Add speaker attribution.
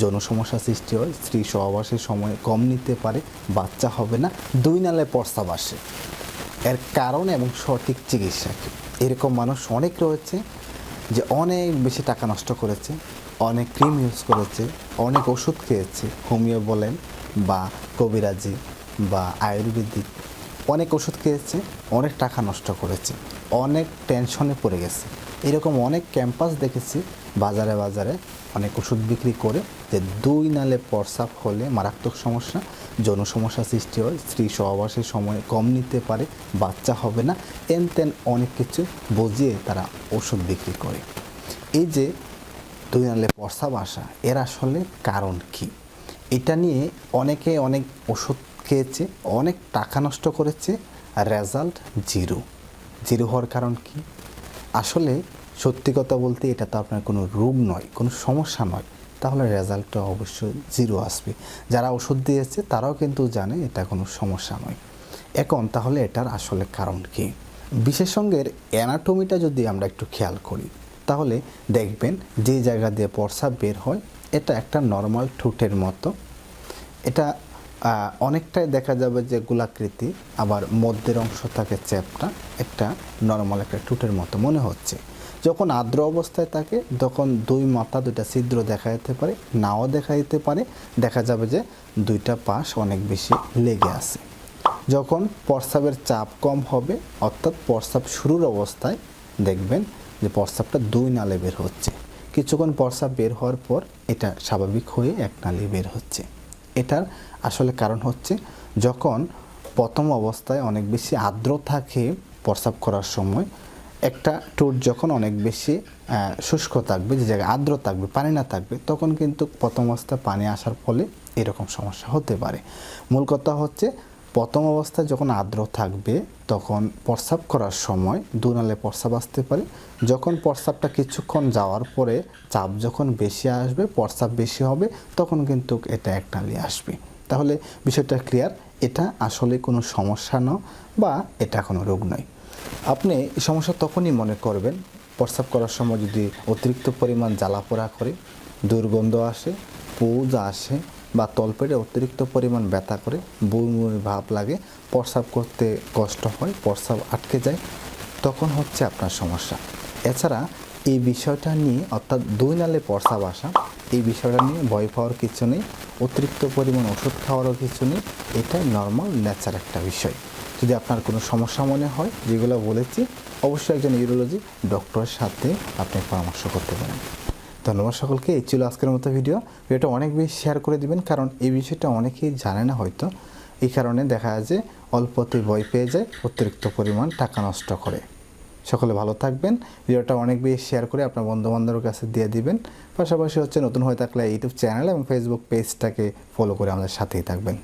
Speaker 1: যৌন সমস্যা সৃষ্টি হয়, স্ত্রী সহবাসের সময় কম নিতে পারে, বাচ্চা হবে না, দুই নালে প্রস্তাব আসে এর কারণ এবং সঠিক চিকিৎসা এরকম মানুষ অনেক রয়েছে যে অনেক বেশি টাকা নষ্ট করেছে, অনেক ক্রিম ইউজ করেছে, অনেক ওষুধ খেয়েছে, হোমিও বলেন বা কবিরাজি বা আয়ুর্বেদিক অনেক ওষুধ খেয়েছে, অনেক টাকা নষ্ট করেছে। অনেক টেনশনে পড়ে গেছে। এরকম অনেক ক্যাম্পাস দেখেছি, বাজারে বাজারে অনেক ওষুধ বিক্রি করে যে দুই নালে প্রস্রাব হলে মারাত্মক সমস্যা, যৌন সমস্যা সৃষ্টি হয়, স্ত্রী সহবাসের সময় কম নিতে পারে, বাচ্চা হবে না, এন তেন অনেক কিছু বুঝিয়ে তারা ওষুধ বিক্রি করে। এই যে দুই নালে প্রস্রাব আসা, এর আসলে কারণ কি? এটা নিয়ে অনেকে অনেক ওষুধ খেয়েছে, অনেক টাকা নষ্ট করেছে রেজাল্ট জিরো জিরো হওয়ার কারণ কি? আসলে সত্যি কথা বলতে এটা তো আপনার কোনো রোগ নয়, কোনো সমস্যা নয়। তাহলে রেজাল্টটা অবশ্যই জিরো আসবে। যারা ওষুধ দিয়েছে তারাও কিন্তু জানে এটা কোনো সমস্যা নয়। এখন তাহলে এটার আসলে কারণ কি? বিশেষজ্ঞের অ্যানাটমিটা যদি আমরা একটু খেয়াল করি, তাহলে দেখবেন যে জায়গা দিয়ে প্রস্রাব বের হয়, এটা একটা নর্মাল ঠোঁটের মতো। এটা অনেকটাই দেখা যাবে যে গোলাকৃতি, আবার মধ্যের অংশ থাকে চ্যাপটা, একটা নর্মাল একটা টুটের মতো মনে হচ্ছে। যখন আর্দ্র অবস্থায় থাকে, তখন দুই মাথা, দুইটা ছিদ্র দেখা যেতে পারে, নাও দেখা যেতে পারে, দেখা যাবে যে দুইটা পাশ অনেক বেশি লেগে আছে। যখন প্রস্রাবের চাপ কম হবে, অর্থাৎ প্রস্রাব শুরুর অবস্থায় দেখবেন যে প্রস্রাবটা দুই নালে বের হচ্ছে। কিছুক্ষণ প্রস্রাব বের হওয়ার পর এটা স্বাভাবিক হয়ে এক নালে বের হচ্ছে। এটার আসলে কারণ হচ্ছে যখন প্রথম অবস্থায় অনেক বেশি আর্দ্র থাকে প্রস্রাব করার সময়, একটা ঠোঁট যখন অনেক বেশি শুষ্ক থাকবে, যে জায়গায় আর্দ্র থাকবে, পানি না থাকবে, তখন কিন্তু প্রথম অবস্থায় পানি আসার ফলে এরকম সমস্যা হতে পারে। মূল কথা হচ্ছে প্রথম অবস্থায় যখন আর্দ্র থাকবে তখন প্রস্রাব করার সময় দুনালে প্রস্রাব আসতে পারে। যখন প্রস্রাবটা কিছুক্ষণ যাওয়ার পরে চাপ যখন বেশি আসবে, প্রস্রাব বেশি হবে, তখন কিন্তু এটা এক নালি আসবে। তাহলে বিষয়টা ক্লিয়ার এটা আসলে কোনো সমস্যা নয় বা এটা কোনো রোগ নয়। আপনি এই সমস্যা তখনই মনে করবেন, প্রস্রাব করার সময় যদি অতিরিক্ত পরিমাণ জ্বালা জ্বালাপোড়া করে, দুর্গন্ধ আসে, পুজ আসে বা তলপেটে অতিরিক্ত পরিমাণ ব্যথা করে বমি ভাব লাগে, প্রস্রাব করতে কষ্ট হয়, প্রস্রাব আটকে যায়, তখন হচ্ছে আপনার সমস্যা। এছাড়া এই বিষয়টা নিয়ে অর্থাৎ দুই নালে প্রস্রাব আসা, এই বিষয়টা নিয়ে ভয় পাওয়ার কিছু নেই, অতিরিক্ত পরিমাণ ওষুধ খাওয়ারও কিছু নেই, এটাই নর্মাল ন্যাচার একটা বিষয়। যদি আপনার কোনো সমস্যা মনে হয়, যেগুলো বলেছি, অবশ্যই একজন ইউরোলজি ডক্টরের সাথে আপনি পরামর্শ করতে পারেন। ধন্যবাদ সকলকে। এই ছিল আজকের মতো ভিডিও। ভিডিওটা অনেক বেশি শেয়ার করে দিবেন, কারণ এই বিষয়টা অনেকেই জানে না হয়তো। এই কারণে দেখা যায় যে অল্পতেই ভয় পেয়ে যায়, অতিরিক্ত পরিমাণ টাকা নষ্ট করে। সকলে ভালো থাকবেন। ভিডিওটা অনেক বেশি শেয়ার করে আপনার বন্ধু বান্ধবের কাছে দিয়ে দিবেন। পাশাপাশি হচ্ছে নতুন হয়ে থাকলে ইউটিউব চ্যানেল এবং ফেসবুক পেজটাকে ফলো করে আমাদের সাথেই থাকবেন।